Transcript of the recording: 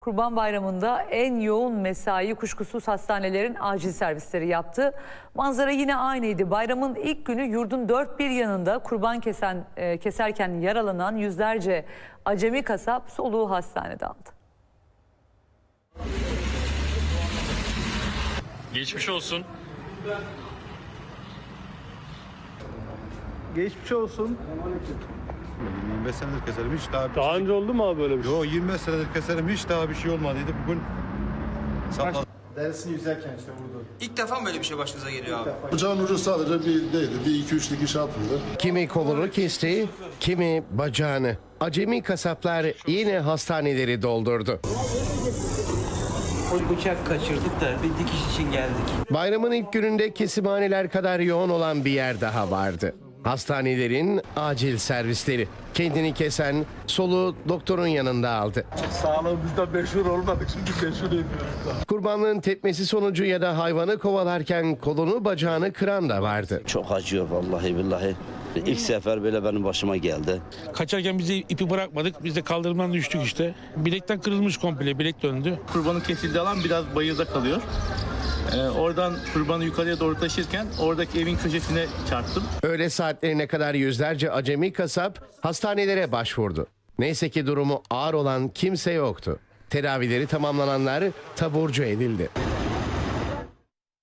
Kurban Bayramı'nda en yoğun mesai kuşkusuz hastanelerin acil servisleri yaptı. Manzara yine aynıydı. Bayramın ilk günü yurdun dört bir yanında kurban kesen e, keserken yaralanan yüzlerce acemi kasap soluğu hastanede aldı. Geçmiş olsun. Geçmiş olsun. 25 senedir keserim hiç daha bir Daha şey. önce oldu mu abi böyle bir şey? Yo 25 senedir keserim hiç daha bir şey olmadıydı. Bugün sapla Dersini yüzerken işte vurdu. İlk defa mı böyle bir şey başınıza geliyor abi? Bıçağın ucu sadece bir değildi. Bir iki üç dikiş atıldı. Kimi kolunu kesti, kimi bacağını. Acemi kasaplar yine hastaneleri doldurdu. O bıçak kaçırdık da bir dikiş için geldik. Bayramın ilk gününde kesimhaneler kadar yoğun olan bir yer daha vardı. Hastanelerin acil servisleri. Kendini kesen soluğu doktorun yanında aldı. Sağlığımızda meşhur olmadık şimdi meşhur ediyoruz. Kurbanlığın tepmesi sonucu ya da hayvanı kovalarken kolunu bacağını kıran da vardı. Çok acıyor vallahi billahi. İlk sefer böyle benim başıma geldi. Kaçarken bizi ipi bırakmadık. Biz de kaldırımdan düştük işte. Bilekten kırılmış komple. Bilek döndü. kurbanın kesildiği alan biraz bayırda kalıyor. Ee, oradan kurbanı yukarıya doğru taşırken oradaki evin köşesine çarptım. Öğle saatlerine kadar yüzlerce acemi kasap hastanelere başvurdu. Neyse ki durumu ağır olan kimse yoktu. Tedavileri tamamlananlar taburcu edildi.